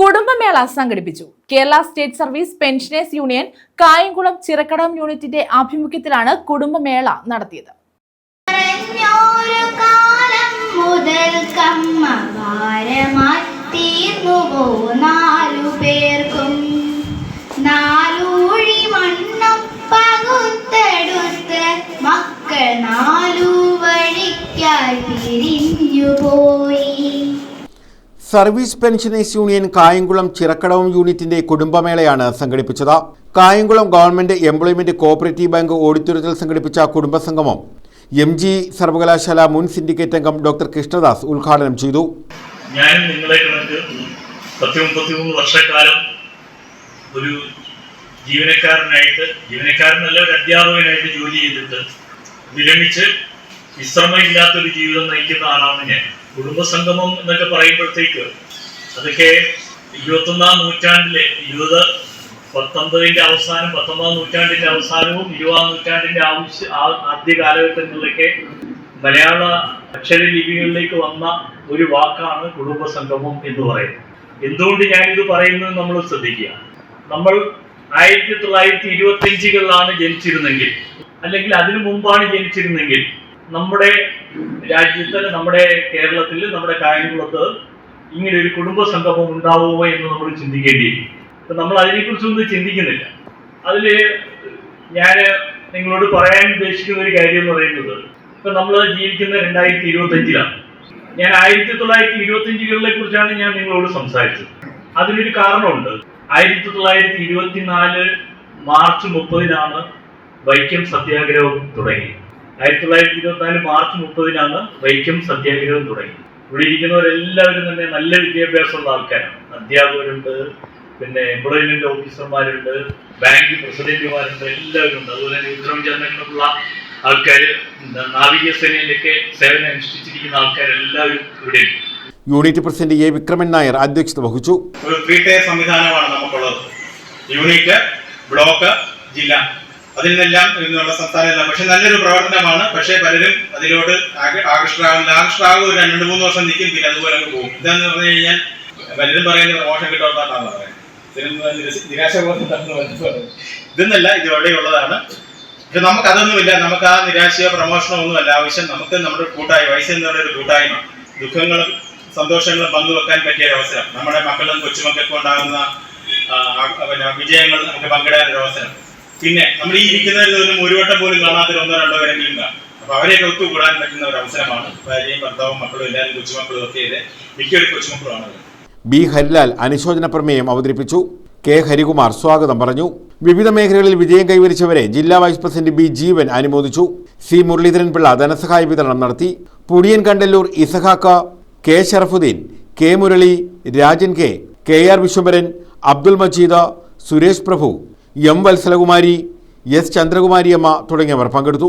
കുടുംബമേള സംഘടിപ്പിച്ചു. Kerala state service pensioners union Kayamkulam Chirakkadam യൂണിറ്റിന്റെ ആഭിമുഖ്യത്തിലാണ് കുടുംബമേള നടത്തിയത്. കാലം മുതൽ കമ്മ സർവീസ് പെൻഷനേഴ്സ് യൂണിയൻ കായംകുളം ചിറക്കടവും യൂണിറ്റിന്റെ കുടുംബമേളയാണ് സംഘടിപ്പിച്ചത്. Kayamkulam government employment cooperative bank ഓഡിറ്റോറിയത്തിൽ സംഘടിപ്പിച്ച കുടുംബസംഗമം എം ജി സർവകലാശാല മുൻ സിൻഡിക്കേറ്റ് അംഗം ഡോക്ടർ കൃഷ്ണദാസ് ഉദ്ഘാടനം ചെയ്തു. ഞാൻ നിങ്ങളെ വർഷക്കാലം ഒരു ജീവനക്കാരനായിട്ട് ജീവനക്കാരനല്ല ഒരു അധ്യാപകനായിട്ട് ജോലി ചെയ്തിട്ട് വിരമിച്ച് വിശ്രമമില്ലാത്തൊരു ജീവിതം നയിക്കുന്ന ആളാണ് ഞാൻ. കുടുംബസംഗമം എന്നൊക്കെ പറയുമ്പോഴത്തേക്ക് അതൊക്കെ ഇരുപത്തൊന്നാം നൂറ്റാണ്ടിലെ ഇരുപത് പത്തൊമ്പതിന്റെ അവസാനം പത്തൊമ്പതാം നൂറ്റാണ്ടിന്റെ അവസാനവും ഇരുപതാം നൂറ്റാണ്ടിന്റെ ആവശ്യ ആദ്യ കാലഘട്ടങ്ങളിലൊക്കെ മലയാള അക്ഷരലിപികളിലേക്ക് വന്ന ഒരു വാക്കാണ് കുടുംബസംഗമം എന്ന് പറയുന്നത്. എന്തുകൊണ്ട് ഞാനിത് പറയുന്നത് നമ്മൾ ശ്രദ്ധിക്കുക. നമ്മൾ ആയിരത്തി തൊള്ളായിരത്തി ഇരുപത്തി അഞ്ചുകളിലാണ് ജനിച്ചിരുന്നെങ്കിൽ അല്ലെങ്കിൽ അതിനു മുമ്പാണ് ജനിച്ചിരുന്നെങ്കിൽ നമ്മുടെ രാജ്യത്ത് നമ്മുടെ കേരളത്തിൽ നമ്മുടെ കായംകുളത്ത് ഇങ്ങനെ ഒരു കുടുംബ സംഗമം ഉണ്ടാവുമോ എന്ന് നമ്മൾ ചിന്തിക്കേണ്ടിയിരിക്കും അപ്പൊ നമ്മൾ അതിനെക്കുറിച്ചൊന്നും ചിന്തിക്കുന്നില്ല. അതിൽ ഞാൻ നിങ്ങളോട് പറയാൻ ഉദ്ദേശിക്കുന്ന ഒരു കാര്യം എന്ന് പറയുന്നത് ഇപ്പൊ നമ്മൾ ജീവിക്കുന്ന രണ്ടായിരത്തി ഇരുപത്തഞ്ചിലാണ് ഞാൻ ആയിരത്തി തൊള്ളായിരത്തി ഇരുപത്തി അഞ്ചുകളിലെ കുറിച്ചാണ് ഞാൻ നിങ്ങളോട് സംസാരിച്ചത്. അതിനൊരു കാരണമുണ്ട്. ആയിരത്തി തൊള്ളായിരത്തി ഇരുപത്തിനാല് മാർച്ച് മുപ്പതിനാണ് വൈക്കം സത്യാഗ്രഹം തുടങ്ങി. ആയിരത്തി തൊള്ളായിരത്തി ഇരുപത്തിനാല് മാർച്ച് മുപ്പതിനാണ് വൈക്കം സത്യാഗ്രഹം തുടങ്ങി. ഇവിടെ ഇരിക്കുന്നവരെല്ലാവരും തന്നെ നല്ല വിദ്യാഭ്യാസമുള്ള ആൾക്കാരാണ്. അധ്യാപകരുണ്ട് പിന്നെ എംപ്ലോയ്മെന്റ് ഓഫീസർമാരുണ്ട് ബാങ്ക് പ്രസിഡന്റുമാരുണ്ട് എല്ലാവരും ഉണ്ട് അതുപോലെ തന്നെ വിക്രം ചന്ദ്രനുള്ള ആൾക്കാർ നാവികസേനയിലൊക്കെ സേവനം അനുഷ്ഠിച്ചിരിക്കുന്ന ആൾക്കാരെല്ലാവരും ഇവിടെ ഉണ്ട്. Unit president A Vikraman Nair അധ്യക്ഷത വഹിച്ചു. ഒരു ത്രീ ടയർ സംവിധാനമാണ് നമുക്കുള്ളത്. യൂണിറ്റ് ബ്ലോക്ക് ജില്ല. അതിൽ നിന്നെല്ലാം ഇന്നുള്ള സംസ്ഥാനമെല്ലാം പക്ഷെ നല്ലൊരു പ്രവർത്തനമാണ്. പക്ഷെ പലരും അതിലോട്ട് ആക- ആകൃഷ്ടരാകുന്നില്ല ആകൃഷ്ടരാകും ഒരു രണ്ട് മൂന്ന് വർഷം നിൽക്കും. പിന്നെ അതുപോലെ അങ്ങ് പോകും. ഇതെന്ന് പറഞ്ഞു കഴിഞ്ഞാൽ പലരും പറയുന്നത് മോശം കിട്ടാത്താണ് പറയുന്നത്. നിരാശബോധം. ഇതെന്നല്ല ഇത് എവിടെയുള്ളതാണ് പക്ഷെ നമുക്ക് അതൊന്നുമില്ല നമുക്ക് ആ നിരാശയോ പ്രമോഷനോ ഒന്നുമല്ല. ആവശ്യം നമുക്ക് നമ്മുടെ കൂട്ടായ്മ വയസ്സ് എന്ന് പറയുന്ന ഒരു കൂട്ടായ്മ. ദുഃഖങ്ങളും സന്തോഷങ്ങളും പങ്കുവെക്കാൻ പറ്റിയ ഒരു അവസരം. നമ്മുടെ മക്കളും കൊച്ചുമക്കൾക്കും ഉണ്ടാകുന്ന വിജയങ്ങൾ നമുക്ക് പങ്കിടാൻ ഒരു അവസരം. പിന്നെ നമ്മൾ ഈ ഇരിക്കുന്നതിൽ നിന്നും ഒരു വട്ടം പോലും കാണാതെ ഒന്നോ രണ്ടോ പേരെങ്കിലും കാണും. അപ്പൊ അവരെയൊക്കെ ഒത്തുകൂടാൻ പറ്റുന്ന ഒരു അവസരമാണ്. ഭാര്യയും ഭർത്താവും മക്കളും എല്ലാവരും കൊച്ചുമക്കളും ഒക്കെ ഇത് മിക്കൊരു കൊച്ചുമക്കളുമാണ്. അവർ ബി ഹരിലാൽ അനുശോചന പ്രമേയം അവതരിപ്പിച്ചു. കെ ഹരികുമാർ സ്വാഗതം പറഞ്ഞു. വിവിധ മേഖലകളിൽ വിജയം കൈവരിച്ചവരെ ജില്ലാ വൈസ് പ്രസിഡന്റ് ബി ജീവൻ അനുമോദിച്ചു. സി മുരളീധരൻ പിള്ള ധനസഹായ വിതരണം നടത്തി. പുടിയൻ Kandalloor ഇസഹാക്ക K Sharafudheen K Murali Rajan K K R Vishwambharan Abdul Majeed Suresh Prabhu M Vatsalakumari S Chandrakumariamma തുടങ്ങിയവർ പങ്കെടുത്തു.